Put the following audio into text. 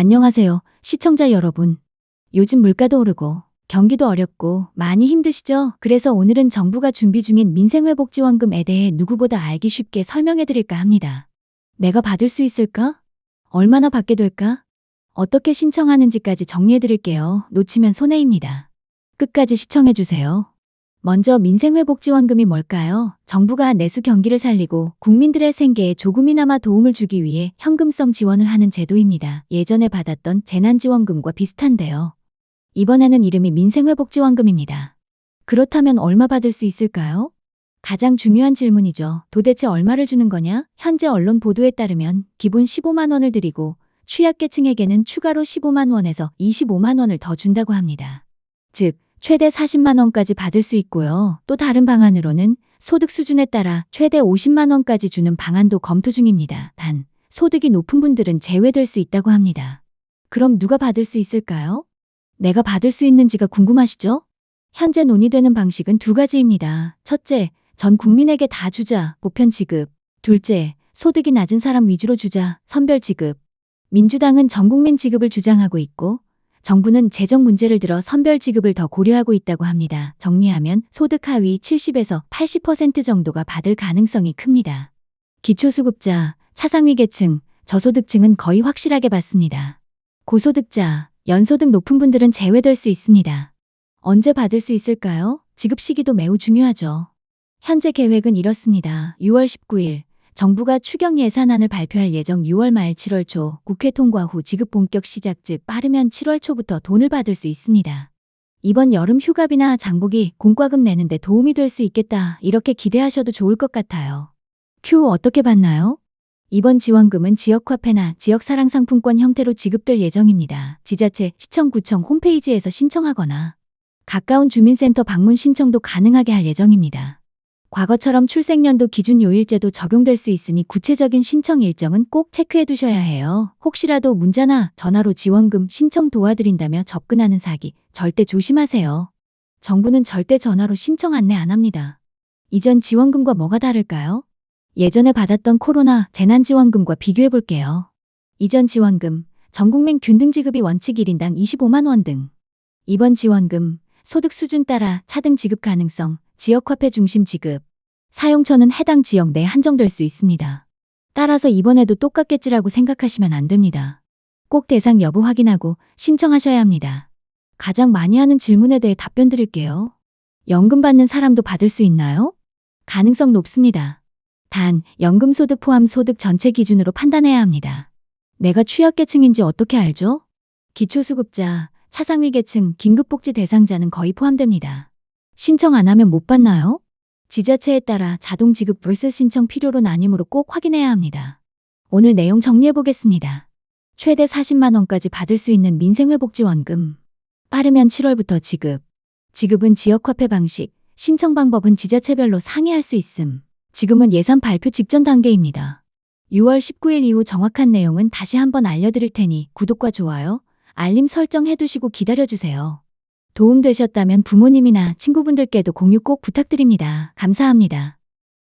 안녕하세요, 시청자 여러분. 요즘 물가도 오르고 경기도 어렵고 많이 힘드시죠? 그래서 오늘은 정부가 준비 중인 민생회복지원금에 대해 누구보다 알기 쉽게 설명해 드릴까 합니다. 내가 받을 수 있을까? 얼마나 받게 될까? 어떻게 신청하는지까지 정리해 드릴게요. 놓치면 손해입니다. 끝까지 시청해 주세요. 먼저 민생회복지원금이 뭘까요? 정부가 내수 경기를 살리고 국민들의 생계에 조금이나마 도움을 주기 위해 현금성 지원을 하는 제도입니다. 예전에 받았던 재난지원금과 비슷한데요. 이번에는 이름이 민생회복지원금입니다. 그렇다면 얼마 받을 수 있을까요? 가장 중요한 질문이죠. 도대체 얼마를 주는 거냐? 현재 언론 보도에 따르면 기본 15만 원을 드리고 취약계층에게는 추가로 15만 원에서 25만 원을 더 준다고 합니다. 즉, 최대 40만 원까지 받을 수 있고요. 또 다른 방안으로는 소득 수준에 따라 최대 50만 원까지 주는 방안도 검토 중입니다. 단, 소득이 높은 분들은 제외될 수 있다고 합니다. 그럼 누가 받을 수 있을까요? 내가 받을 수 있는지가 궁금하시죠? 현재 논의되는 방식은 두 가지입니다. 첫째, 전 국민에게 다 주자, 보편 지급. 둘째, 소득이 낮은 사람 위주로 주자, 선별 지급. 민주당은 전 국민 지급을 주장하고 있고, 정부는 재정 문제를 들어 선별 지급을 더 고려하고 있다고 합니다. 정리하면 소득 하위 70에서 80% 정도가 받을 가능성이 큽니다. 기초수급자, 차상위 계층, 저소득층은 거의 확실하게 받습니다. 고소득자, 연소득 높은 분들은 제외될 수 있습니다. 언제 받을 수 있을까요? 지급 시기도 매우 중요하죠. 현재 계획은 이렇습니다. 6월 19일 정부가 추경 예산안을 발표할 예정 6월 말 7월 초 국회 통과 후 지급 본격 시작 즉 빠르면 7월 초부터 돈을 받을 수 있습니다. 이번 여름 휴가비나 장보기 공과금 내는데 도움이 될 수 있겠다 이렇게 기대하셔도 좋을 것 같아요. 큐 어떻게 받나요? 이번 지원금은 지역화폐나 지역사랑상품권 형태로 지급될 예정입니다. 지자체, 시청, 구청 홈페이지에서 신청하거나 가까운 주민센터 방문 신청도 가능하게 할 예정입니다. 과거처럼 출생연도 기준 요일제도 적용될 수 있으니 구체적인 신청 일정은 꼭 체크해 두셔야 해요. 혹시라도 문자나 전화로 지원금 신청 도와드린다며 접근하는 사기 절대 조심하세요. 정부는 절대 전화로 신청 안내 안 합니다. 이전 지원금과 뭐가 다를까요? 예전에 받았던 코로나 재난지원금과 비교해 볼게요. 이전 지원금, 전국민 균등 지급이 원칙 1인당 25만 원 등. 이번 지원금, 소득 수준 따라 차등 지급 가능성, 지역화폐 중심 지급. 사용처는 해당 지역 내 한정될 수 있습니다. 따라서 이번에도 똑같겠지라고 생각하시면 안 됩니다. 꼭 대상 여부 확인하고 신청하셔야 합니다. 가장 많이 하는 질문에 대해 답변 드릴게요. 연금 받는 사람도 받을 수 있나요? 가능성 높습니다. 단, 연금소득 포함 소득 전체 기준으로 판단해야 합니다. 내가 취약계층인지 어떻게 알죠? 기초수급자, 차상위 계층, 긴급복지 대상자는 거의 포함됩니다. 신청 안 하면 못 받나요? 지자체에 따라 자동 지급 vs 신청 필요로 나뉘므로 꼭 확인해야 합니다. 오늘 내용 정리해 보겠습니다. 최대 40만 원까지 받을 수 있는 민생회복지원금. 빠르면 7월부터 지급. 지급은 지역화폐 방식, 신청 방법은 지자체별로 상의할 수 있음. 지금은 예산 발표 직전 단계입니다. 6월 19일 이후 정확한 내용은 다시 한번 알려드릴 테니 구독과 좋아요, 알림 설정 해두시고 기다려주세요. 도움되셨다면 부모님이나 친구분들께도 공유 꼭 부탁드립니다. 감사합니다.